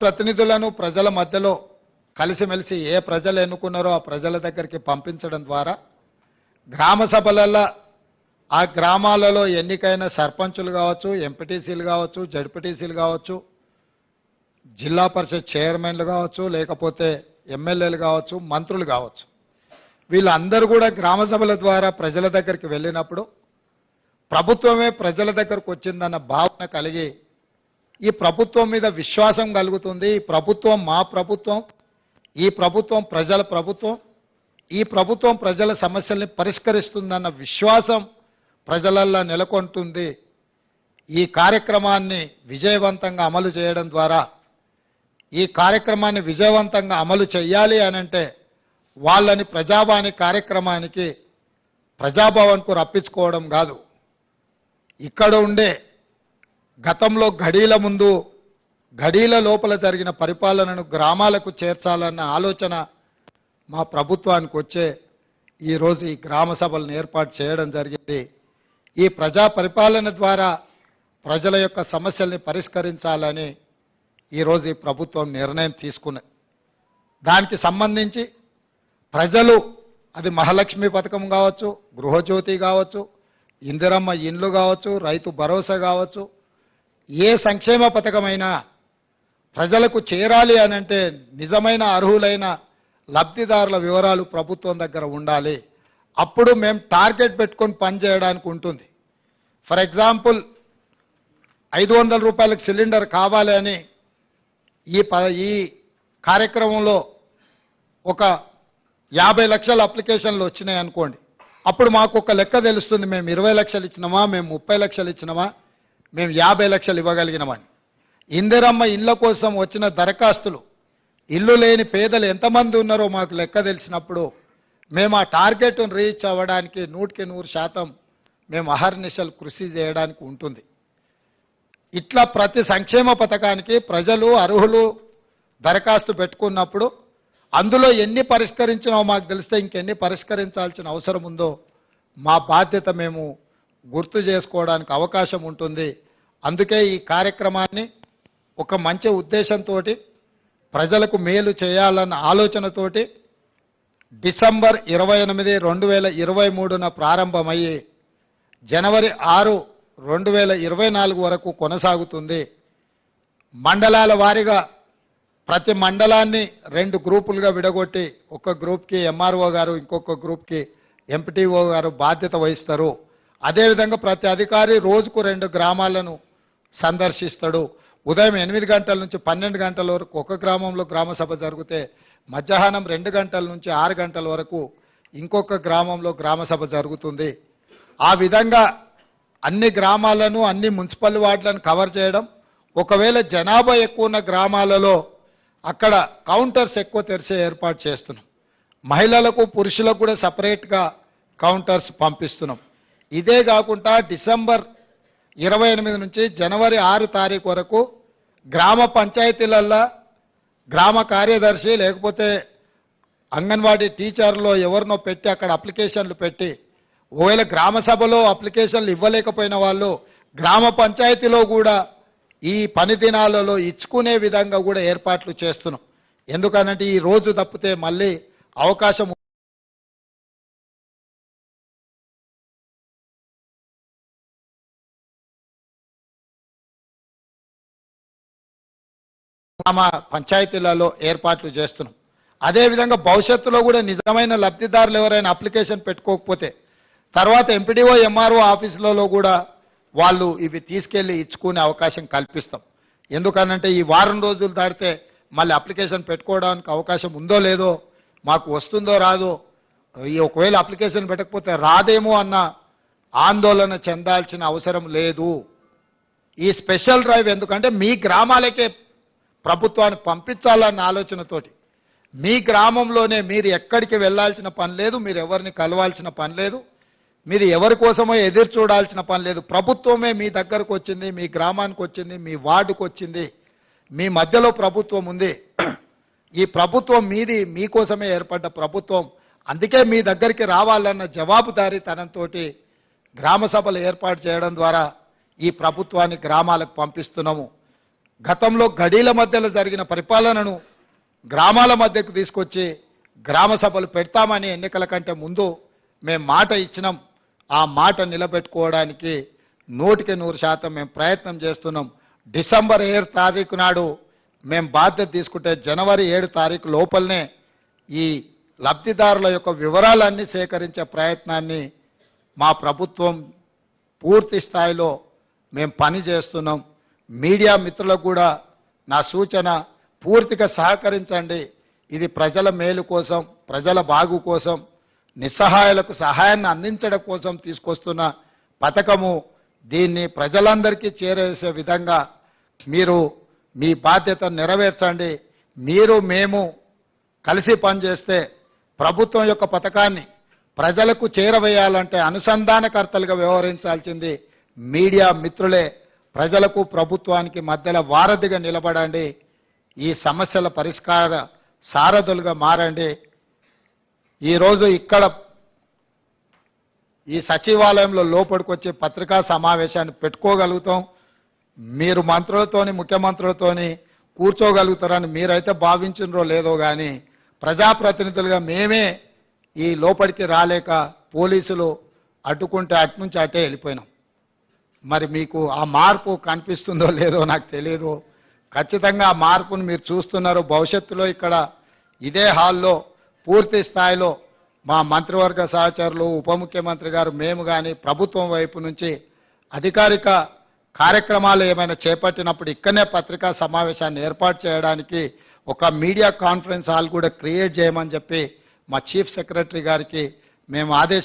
ప్రతినిధులను ప్రజల మధ్యలో కలిసిమెలిసి ఏ ప్రజలు ఎన్నుకున్నారో ఆ ప్రజల దగ్గరికి పంపించడం ద్వారా గ్రామ సభలలో ఆ గ్రామాలలో ఎన్నికైన సర్పంచులు కావచ్చు ఎంపీటీసీలు కావచ్చు జడ్పీటీసీలు కావచ్చు జిల్లా పరిషత్ చైర్మన్లు కావచ్చు లేకపోతే ఎమ్మెల్యేలు కావచ్చు మంత్రులు కావచ్చు. వీళ్ళందరూ కూడా గ్రామ సభల ద్వారా ప్రజల దగ్గరికి వెళ్ళినప్పుడు ప్రభుత్వమే ప్రజల దగ్గరకు వచ్చిందన్న భావన కలిగి ఈ ప్రభుత్వం మీద విశ్వాసం కలుగుతుంది. ఈ ప్రభుత్వం మా ప్రభుత్వం ఈ ప్రభుత్వం ప్రజల ప్రభుత్వం ఈ ప్రభుత్వం ప్రజల సమస్యల్ని పరిష్కరిస్తుందన్న విశ్వాసం ప్రజలల్లో నెలకొంటుంది. ఈ కార్యక్రమాన్ని విజయవంతంగా అమలు చేయడం ద్వారా ఈ కార్యక్రమాన్ని విజయవంతంగా అమలు చేయాలి అనంటే వాళ్ళని ప్రజావాణి కార్యక్రమానికి ప్రజాభవన్కు రప్పించుకోవడం కాదు. ఇక్కడ ఉండే గతంలో ఘడీల ముందు ఘడీల లోపల జరిగిన పరిపాలనను గ్రామాలకు చేర్చాలన్న ఆలోచన మా ప్రభుత్వానికి వచ్చే ఈరోజు ఈ గ్రామ సభలను ఏర్పాటు చేయడం జరిగింది. ఈ ప్రజా పరిపాలన ద్వారా ప్రజల యొక్క సమస్యల్ని పరిష్కరించాలని ఈరోజు ఈ ప్రభుత్వం నిర్ణయం తీసుకున్నది దానికి సంబంధించి ప్రజలు అది మహాలక్ష్మి పథకం కావచ్చు గృహజ్యోతి కావచ్చు ఇందిరమ్మ ఇండ్లు కావచ్చు రైతు భరోసా కావచ్చు ఏ సంక్షేమ పథకమైనా ప్రజలకు చేరాలి అనంటే నిజమైన అర్హులైన లబ్ధిదారుల వివరాలు ప్రభుత్వం దగ్గర ఉండాలి. అప్పుడు మేము టార్గెట్ పెట్టుకొని పనిచేయడానికి ఉంటుంది. ఫర్ ఎగ్జాంపుల్ ఐదు వందల రూపాయలకు సిలిండర్ కావాలి అని ఈ ప ఈ కార్యక్రమంలో ఒక యాభై లక్షల అప్లికేషన్లు వచ్చినాయి అనుకోండి. అప్పుడు మాకు ఒక లెక్క తెలుస్తుంది మేము ఇరవై లక్షలు ఇచ్చినామా మేము ముప్పై లక్షలు ఇచ్చినామా మేము యాభై లక్షలు ఇవ్వగలిగినామని ఇందిరమ్మ ఇళ్ళ కోసం వచ్చిన దరఖాస్తులు ఇల్లు లేని పేదలు ఎంతమంది ఉన్నారో మాకు లెక్క తెలిసినప్పుడు మేము ఆ టార్గెట్ను రీచ్ అవ్వడానికి నూటికి నూరు శాతం మేము అహర్నిశలు కృషి చేయడానికి ఉంటుంది. ఇట్లా ప్రతి సంక్షేమ పథకానికి ప్రజలు అర్హులు దరఖాస్తు పెట్టుకున్నప్పుడు అందులో ఎన్ని పరిష్కరించినో మాకు తెలిస్తే ఇంకెన్ని పరిష్కరించాల్సిన అవసరం ఉందో మా బాధ్యత మేము గుర్తు చేసుకోవడానికి అవకాశం ఉంటుంది. అందుకే ఈ కార్యక్రమాన్ని ఒక మంచి ఉద్దేశంతో ప్రజలకు మేలు చేయాలన్న ఆలోచనతోటి డిసెంబర్ ఇరవై ఎనిమిది రెండు వేల ఇరవై మూడున ప్రారంభమయ్యి జనవరి ఆరు రెండు వేల ఇరవై నాలుగు వరకు కొనసాగుతుంది. మండలాల వారీగా ప్రతి మండలాన్ని రెండు గ్రూపులుగా విడగొట్టి ఒక గ్రూప్కి ఎంఆర్ఓ గారు ఇంకొక గ్రూప్కి ఎంపీటీఓ గారు బాధ్యత వహిస్తారు. అదేవిధంగా ప్రతి అధికారి రోజుకు రెండు గ్రామాలను సందర్శిస్తాడు. ఉదయం ఎనిమిది గంటల నుంచి పన్నెండు గంటల వరకు ఒక గ్రామంలో గ్రామ సభ జరిగితే మధ్యాహ్నం రెండు గంటల నుంచి ఆరు గంటల వరకు ఇంకొక గ్రామంలో గ్రామ సభ జరుగుతుంది. ఆ విధంగా అన్ని గ్రామాలను అన్ని మున్సిపల్ వార్డులను కవర్ చేయడం ఒకవేళ జనాభా ఎక్కువ ఉన్న గ్రామాలలో అక్కడ కౌంటర్స్ ఎక్కువ తెరిచే ఏర్పాటు చేస్తున్నాం. మహిళలకు పురుషులకు కూడా సపరేట్గా కౌంటర్స్ పంపిస్తున్నాం. ఇదే కాకుండా డిసెంబర్ ఇరవై ఎనిమిది నుంచి జనవరి ఆరు తారీఖు వరకు గ్రామ పంచాయతీలల్లో గ్రామ కార్యదర్శి లేకపోతే అంగన్వాడీ టీచర్లో ఎవరినో పెట్టి అక్కడ అప్లికేషన్లు పెట్టి ఒకవేళ గ్రామ సభలో అప్లికేషన్లు ఇవ్వలేకపోయిన వాళ్ళు గ్రామ పంచాయతీలో కూడా ఈ పని దినాలలో ఇచ్చుకునే విధంగా కూడా ఏర్పాట్లు చేస్తున్నాం. ఎందుకనంటే ఈ రోజు తప్పితే మళ్ళీ అవకాశం గ్రామ పంచాయతీలలో ఏర్పాట్లు చేస్తున్నాం. అదేవిధంగా భవిష్యత్తులో కూడా నిజమైన లబ్ధిదారులు ఎవరైనా అప్లికేషన్ పెట్టుకోకపోతే తర్వాత ఎంపీడీఓ ఎంఆర్ఓ ఆఫీసులలో కూడా వాళ్ళు ఇవి తీసుకెళ్ళి ఇచ్చుకునే అవకాశం కల్పిస్తాం. ఎందుకనంటే ఈ వారం రోజులు దాటితే మళ్ళీ అప్లికేషన్ పెట్టుకోవడానికి అవకాశం ఉందో లేదో మాకు వస్తుందో రాదో ఈ ఒకవేళ అప్లికేషన్ పెట్టకపోతే రాదేమో అన్న ఆందోళన చెందాల్సిన అవసరం లేదు. ఈ స్పెషల్ డ్రైవ్ ఎందుకంటే మీ గ్రామాలకే ప్రభుత్వాన్ని పంపించాలన్న ఆలోచనతోటి. మీ గ్రామంలోనే మీరు ఎక్కడికి వెళ్ళాల్సిన పని లేదు మీరు ఎవరిని కలవాల్సిన పని లేదు మీరు ఎవరి కోసమో ఎదురు చూడాల్సిన పని లేదు. ప్రభుత్వమే మీ దగ్గరకు వచ్చింది మీ గ్రామానికి వచ్చింది మీ వార్డుకు వచ్చింది మీ మధ్యలో ప్రభుత్వం ఉంది. ఈ ప్రభుత్వం మీది మీకోసమే ఏర్పడ్డ ప్రభుత్వం. అందుకే మీ దగ్గరికి రావాలన్న జవాబుదారీతనంతో గ్రామ సభలు ఏర్పాటు చేయడం ద్వారా ఈ ప్రభుత్వాన్ని గ్రామాలకు పంపిస్తున్నాము. గతంలో గడీల మధ్యలో జరిగిన పరిపాలనను గ్రామాల మధ్యకు తీసుకొచ్చి గ్రామ సభలు పెడతామని ఎన్నికల కంటే ముందు మేము మాట ఇచ్చినాం. ఆ మాట నిలబెట్టుకోవడానికి నూటికి నూరు శాతం మేము ప్రయత్నం చేస్తున్నాం. డిసెంబర్ ఏడు తారీఖు నాడు మేము బాధ్యత తీసుకుంటే జనవరి ఏడు తారీఖు లోపలనే ఈ లబ్ధిదారుల యొక్క వివరాలన్నీ సేకరించే ప్రయత్నాన్ని మా ప్రభుత్వం పూర్తి స్థాయిలో మేము పని చేస్తున్నాం మీడియా మిత్రులకు కూడా నా సూచన పూర్తిగా సహకరించండి. ఇది ప్రజల మేలు కోసం ప్రజల బాగు కోసం నిస్సహాయాలకు సహాయాన్ని అందించడం కోసం తీసుకొస్తున్న పథకము. దీన్ని ప్రజలందరికీ చేరేసే విధంగా మీరు మీ బాధ్యత నెరవేర్చండి. మీరు మేము కలిసి పనిచేస్తే ప్రభుత్వం యొక్క పథకాన్ని ప్రజలకు చేరవేయాలంటే అనుసంధానకర్తలుగా వ్యవహరించాల్సింది మీడియా మిత్రులే. ప్రజలకు ప్రభుత్వానికి మధ్యలో వారధిగా నిలబడండి. ఈ సమస్యల పరిష్కార సారథులుగా మారండి. ఈరోజు ఇక్కడ ఈ సచివాలయంలో లోపలికొచ్చి పత్రికా సమావేశాన్ని పెట్టుకోగలుగుతాం. మీరు మంత్రులతోని ముఖ్యమంత్రులతోని కూర్చోగలుగుతారని మీరైతే భావించినరో లేదో కానీ ప్రజాప్రతినిధులుగా మేమే ఈ లోపలికి రాలేక పోలీసులు అడ్డుకుంటే అటు నుంచి అటే వెళ్ళిపోయినాం. మరి మీకు ఆ మార్పు కనిపిస్తుందో లేదో నాకు తెలియదు ఖచ్చితంగా ఆ మార్పును మీరు చూస్తున్నారు. భవిష్యత్తులో ఇక్కడ ఇదే హాల్లో పూర్తి స్థాయిలో మా మంత్రివర్గ సహచరులు ఉప ముఖ్యమంత్రి గారు మేము కానీ ప్రభుత్వం వైపు నుంచి అధికారిక కార్యక్రమాలు ఏమైనా చేపట్టినప్పుడు ఇక్కడనే పత్రికా సమావేశాన్ని ఏర్పాటు చేయడానికి ఒక మీడియా కాన్ఫరెన్స్ హాల్ కూడా క్రియేట్ చేయమని చెప్పి మా చీఫ్ సెక్రటరీ గారికి మేము ఆదేశం